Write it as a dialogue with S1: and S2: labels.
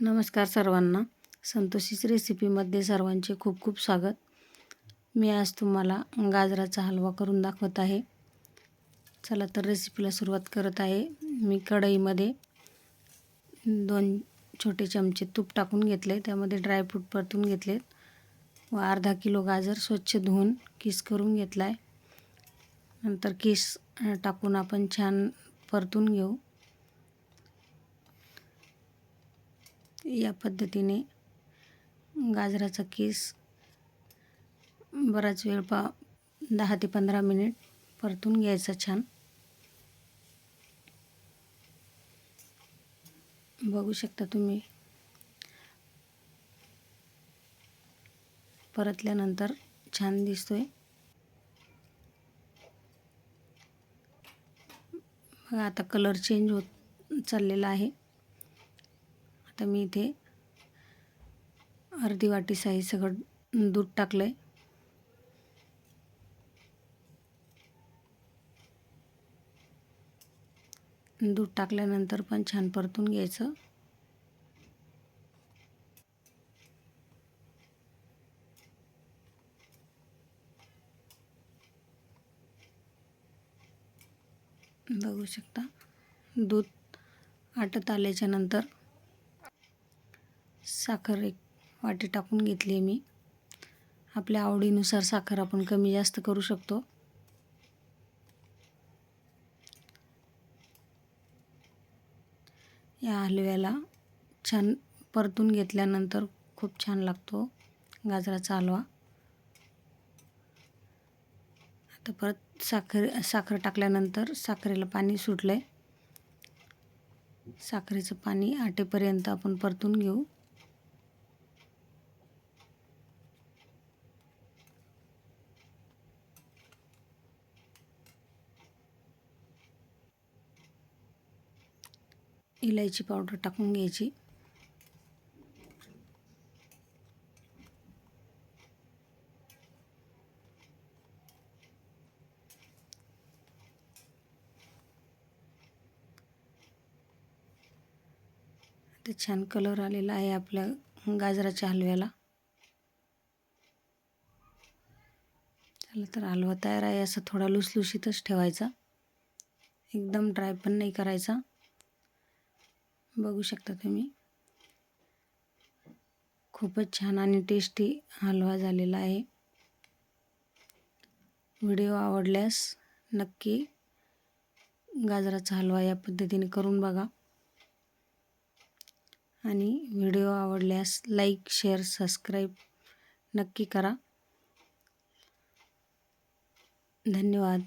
S1: नमस्कार सर्वांना. संतोषीच रेसिपीमध्ये सर्वांचे खूप खूप स्वागत. मी आज तुम्हाला गाजराचा हलवा करून दाखवत आहे. चला तर रेसिपीला सुरुवात करत आहे. मी कढईमध्ये दोन छोटे चमचे तूप टाकून घेतले. त्यामध्ये ड्रायफ्रूट परतून घेतलेत. व अर्धा किलो गाजर स्वच्छ धुवून किस करून घेतला आहे नंतर किस टाकून आपण छान परतून घेऊ. या पद्धतीने गाजराचा केस बराच वेळ पा दहा ते पंधरा मिनिट परतून घ्यायचा छान. बघू शकता तुम्ही. परतल्यानंतर छान दिसतोय. आता कलर चेंज होत चाललेला आहे. आता मी इथे अर्धी वाटी साई सगळं दूध टाकलं आहे दूध टाकल्यानंतर पण छान परतून घ्यायचं. बघू शकता दूध आटत आल्याच्यानंतर साखर एक वाटी टाकून घेतली आहे मी. आपल्या आवडीनुसार साखर आपण कमी जास्त करू शकतो. या हलव्याला छान परतून घेतल्यानंतर खूप छान लागतो गाजराचा हलवा. आता परत साखर साखर टाकल्यानंतर साखरेला पाणी सुटलं आहे साखरेचं पाणी आटेपर्यंत आपण परतून घेऊ. इलायची पावडर टाकून घ्यायची. आता छान कलर आलेला आहे आपल्या गाजराच्या हलव्याला. चला तर हलवा तयार आहे असं थोडा लुसलुशीतच ठेवायचा. एकदम ड्राय पण नाही करायचा. बघू शकता तुम्ही. खूपच छान आणि टेस्टी हलवा झालेला आहे. व्हिडिओ आवडल्यास नक्की गाजराचा हलवा या पद्धतीने करून बघा. आणि व्हिडिओ आवडल्यास लाईक शेअर सबस्क्राईब नक्की करा. धन्यवाद.